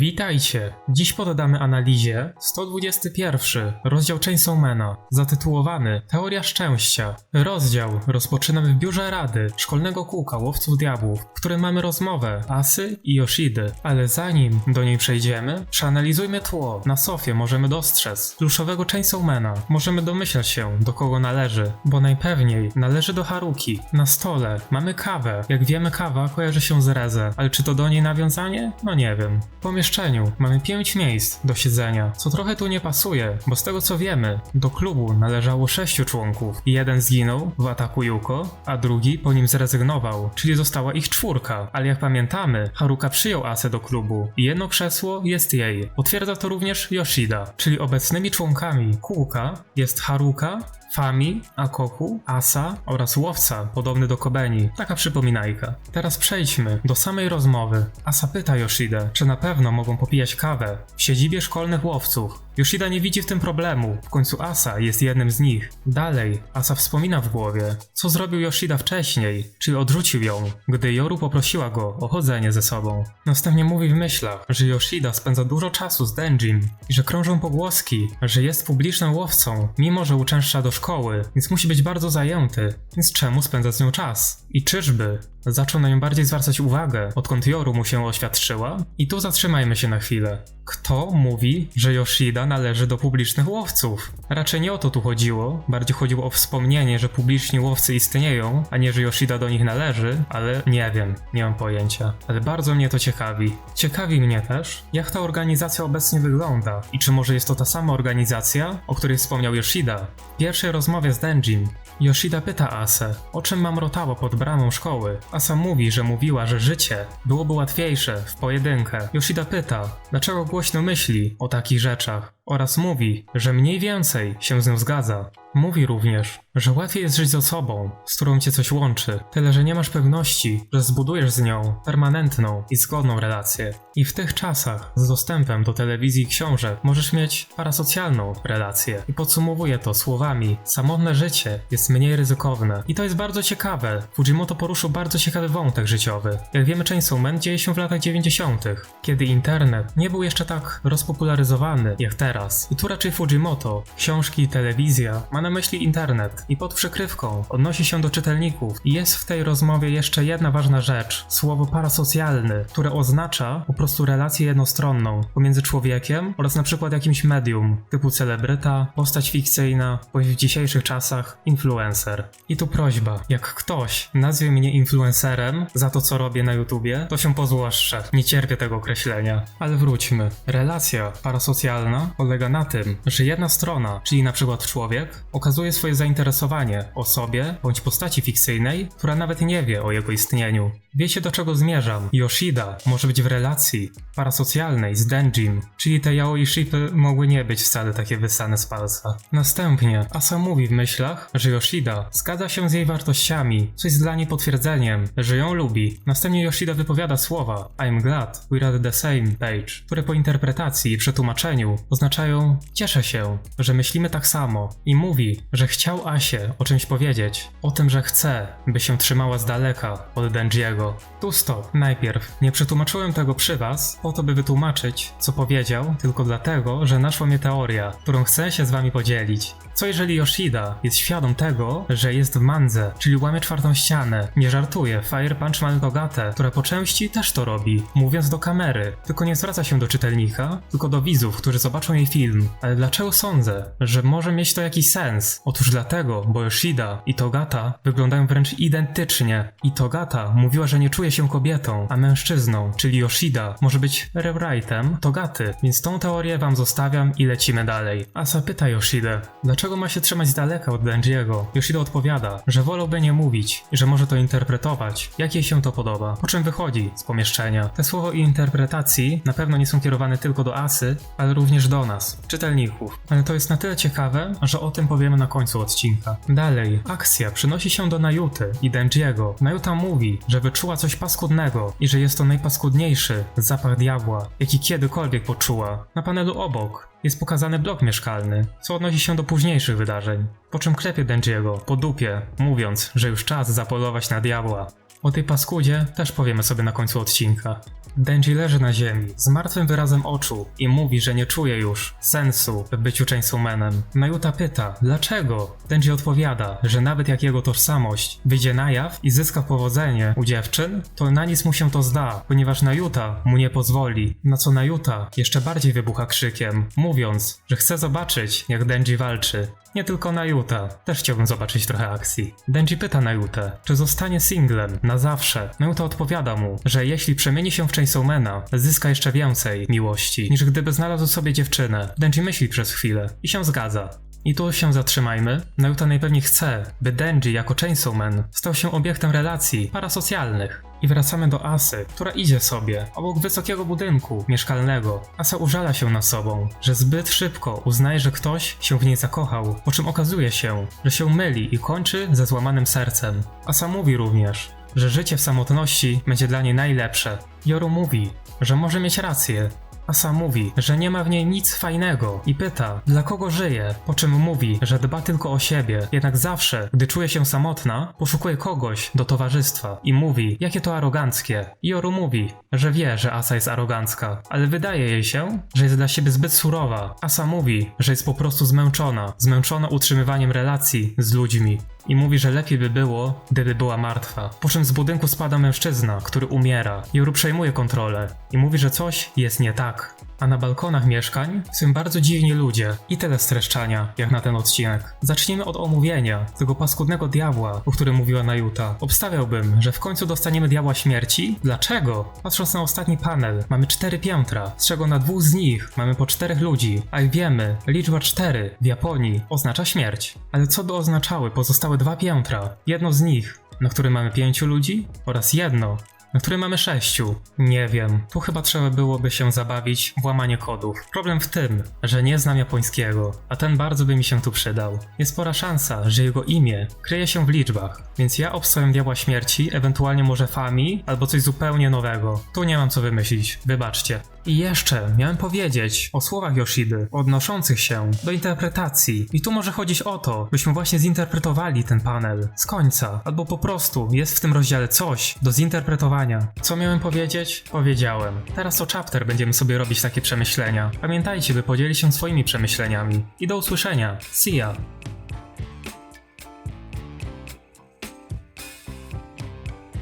Witajcie! Dziś poddamy analizie 121, rozdział Chainsawmana, zatytułowany Teoria Szczęścia. Rozdział rozpoczynamy w biurze Rady Szkolnego Kółka Łowców Diabłów, w którym mamy rozmowę Asy i Yoshidy. Ale zanim do niej przejdziemy, przeanalizujmy tło. Na sofie możemy dostrzec pluszowego Chainsawmana. Możemy domyślać się, do kogo należy, bo najpewniej należy do Haruki. Na stole mamy kawę. Jak wiemy, kawa kojarzy się z Reze, ale czy to do niej nawiązanie? No nie wiem. W pomieszczeniu mamy 5 miejsc do siedzenia, co trochę tu nie pasuje, bo z tego co wiemy, do klubu należało 6 członków. Jeden zginął w ataku Yuko, a drugi po nim zrezygnował, czyli została ich czwórka. Ale jak pamiętamy, Haruka przyjął Asę do klubu i jedno krzesło jest jej. Potwierdza to również Yoshida, czyli obecnymi członkami kółka jest Haruka, Fami, Akoku, Asa oraz łowca podobny do Kobeni. Taka przypominajka. Teraz przejdźmy do samej rozmowy. Asa pyta Yoshidę, czy na pewno mogą popijać kawę w siedzibie szkolnych łowców. Yoshida nie widzi w tym problemu, w końcu Asa jest jednym z nich. Dalej, Asa wspomina w głowie, co zrobił Yoshida wcześniej, czyli odrzucił ją, gdy Yoru poprosiła go o chodzenie ze sobą. Następnie mówi w myślach, że Yoshida spędza dużo czasu z Denjim i że krążą pogłoski, że jest publicznym łowcą, mimo że uczęszcza do szkoły, więc musi być bardzo zajęty, więc czemu spędza z nią czas? I czyżby zaczął na nią bardziej zwracać uwagę, odkąd Yoru mu się oświadczyła? I tu zatrzymajmy się na chwilę. Kto mówi, że Yoshida należy do publicznych łowców? Raczej nie o to tu chodziło, bardziej chodziło o wspomnienie, że publiczni łowcy istnieją, a nie, że Yoshida do nich należy, ale nie wiem, nie mam pojęcia. Ale bardzo mnie to ciekawi. Ciekawi mnie też, jak ta organizacja obecnie wygląda i czy może jest to ta sama organizacja, o której wspomniał Yoshida. W pierwszej rozmowie z Denjin Yoshida pyta Asę, o czym mamrotało pod bramą szkoły. Asa mówi, że mówiła, że życie byłoby łatwiejsze w pojedynkę. Yoshida pyta, dlaczego głośno myśli o takich rzeczach oraz mówi, że mniej więcej się z nią zgadza. Mówi również, że łatwiej jest żyć z osobą, z którą cię coś łączy, tyle że nie masz pewności, że zbudujesz z nią permanentną i zgodną relację. I w tych czasach, z dostępem do telewizji i książek, możesz mieć parasocjalną relację. I podsumowuje to słowami: samotne życie jest mniej ryzykowne. I to jest bardzo ciekawe. Fujimoto poruszył bardzo ciekawy wątek życiowy. Jak wiemy, Chainsaw Man dzieje się w latach 90., kiedy internet nie był jeszcze tak rozpopularyzowany jak teraz. I tu raczej Fujimoto, książki i telewizja na myśli internet i pod przykrywką odnosi się do czytelników. I jest w tej rozmowie jeszcze jedna ważna rzecz, słowo parasocjalny, które oznacza po prostu relację jednostronną pomiędzy człowiekiem oraz na przykład jakimś medium, typu celebryta, postać fikcyjna, bądź w dzisiejszych czasach influencer. I tu prośba, jak ktoś nazwie mnie influencerem za to co robię na YouTubie, to się pozłoszczę. Nie cierpię tego określenia. Ale wróćmy. Relacja parasocjalna polega na tym, że jedna strona, czyli na przykład człowiek, okazuje swoje zainteresowanie osobie bądź postaci fikcyjnej, która nawet nie wie o jego istnieniu. Wiecie do czego zmierzam. Yoshida może być w relacji parasocjalnej z Denjin, czyli te yaoi shipy mogły nie być wcale takie wysane z palca. Następnie Asa mówi w myślach, że Yoshida zgadza się z jej wartościami, co jest dla niej potwierdzeniem, że ją lubi. Następnie Yoshida wypowiada słowa I'm glad we're at the same page, które po interpretacji i przetłumaczeniu oznaczają cieszę się, że myślimy tak samo i mówi, że chciał Asie o czymś powiedzieć, o tym, że chce, by się trzymała z daleka od Denjiego. Tu stop. Najpierw nie przetłumaczyłem tego przy was, po to by wytłumaczyć, co powiedział, tylko dlatego, że naszła mnie teoria, którą chcę się z wami podzielić. Co jeżeli Yoshida jest świadom tego, że jest w mandze, czyli łamie czwartą ścianę? Nie żartuje, Fire Punch ma Togatę, która po części też to robi, mówiąc do kamery, tylko nie zwraca się do czytelnika, tylko do widzów, którzy zobaczą jej film. Ale dlaczego sądzę, że może mieć to jakiś sens? Otóż dlatego, bo Yoshida i Togata wyglądają wręcz identycznie. I Togata mówiła, że nie czuje się kobietą, a mężczyzną, czyli Yoshida może być rewritem Togaty, więc tą teorię wam zostawiam i lecimy dalej. Asa pyta Yoshidę, dlaczego ma się trzymać z daleka od Denjiego? Yoshida odpowiada, że wolałby nie mówić że może to interpretować, jak jej się to podoba, po czym wychodzi z pomieszczenia. Te słowo i interpretacji na pewno nie są kierowane tylko do Asy, ale również do nas, czytelników. Ale to jest na tyle ciekawe, że o tym powiemy na końcu odcinka. Dalej, akcja przynosi się do Najuty i Denjiego. Najuta mówi, że wyczuła coś paskudnego i że jest to najpaskudniejszy zapach diabła, jaki kiedykolwiek poczuła. Na panelu obok jest pokazany blok mieszkalny, co odnosi się do późniejszych wydarzeń. Po czym klepie Denjiego po dupie, mówiąc, że już czas zapolować na diabła. O tej paskudzie też powiemy sobie na końcu odcinka. Denji leży na ziemi, z martwym wyrazem oczu i mówi, że nie czuje już sensu w byciu Chainsawmanem. Najuta pyta, dlaczego? Denji odpowiada, że nawet jak jego tożsamość wyjdzie na jaw i zyska powodzenie u dziewczyn, to na nic mu się to zda, ponieważ Najuta mu nie pozwoli. Na co Najuta jeszcze bardziej wybucha krzykiem, mówiąc, że chce zobaczyć, jak Denji walczy. Nie tylko Najuta, też chciałbym zobaczyć trochę akcji. Denji pyta Najutę, czy zostanie singlem na zawsze. Najuta odpowiada mu, że jeśli przemieni się w Chainsawmana, zyska jeszcze więcej miłości, niż gdyby znalazł sobie dziewczynę. Denji myśli przez chwilę i się zgadza. I tu się zatrzymajmy. Najuta najpewniej chce, by Denji jako Chainsawman stał się obiektem relacji parasocjalnych. I wracamy do Asy, która idzie sobie obok wysokiego budynku mieszkalnego. Asa użala się nad sobą, że zbyt szybko uznaje, że ktoś się w niej zakochał, po czym okazuje się, że się myli i kończy ze złamanym sercem. Asa mówi również, że życie w samotności będzie dla niej najlepsze. Joru mówi, że może mieć rację, Asa mówi, że nie ma w niej nic fajnego i pyta, dla kogo żyje, po czym mówi, że dba tylko o siebie, jednak zawsze, gdy czuje się samotna, poszukuje kogoś do towarzystwa i mówi, jakie to aroganckie. Joru mówi, że wie, że Asa jest arogancka, ale wydaje jej się, że jest dla siebie zbyt surowa. Asa mówi, że jest po prostu zmęczona, zmęczona utrzymywaniem relacji z ludźmi. I mówi, że lepiej by było, gdyby była martwa. Po czym z budynku spada mężczyzna, który umiera. Joru przejmuje kontrolę i mówi, że coś jest nie tak. A na balkonach mieszkań są bardzo dziwni ludzie i tyle streszczania, jak na ten odcinek. Zacznijmy od omówienia tego paskudnego diabła, o którym mówiła Najuta. Obstawiałbym, że w końcu dostaniemy diabła śmierci. Dlaczego? Patrząc na ostatni panel, mamy cztery piętra, z czego na dwóch z nich mamy po czterech ludzi, a jak wiemy, liczba cztery w Japonii oznacza śmierć. Ale co by oznaczały pozostałe dwa piętra? Jedno z nich, na którym mamy pięciu ludzi oraz jedno, na którym mamy sześciu. Nie wiem, tu chyba trzeba byłoby się zabawić w łamanie kodów. Problem w tym, że nie znam japońskiego, a ten bardzo by mi się tu przydał. Jest spora szansa, że jego imię kryje się w liczbach, więc ja obstawiam Diabła Śmierci, ewentualnie może Fami, albo coś zupełnie nowego. Tu nie mam co wymyślić, wybaczcie. I jeszcze miałem powiedzieć o słowach Yoshidy odnoszących się do interpretacji. I tu może chodzić o to, byśmy właśnie zinterpretowali ten panel z końca, albo po prostu jest w tym rozdziale coś do zinterpretowania. Co miałem powiedzieć? Powiedziałem. Teraz o chapter będziemy sobie robić takie przemyślenia. Pamiętajcie, by podzielić się swoimi przemyśleniami. I do usłyszenia. See ya!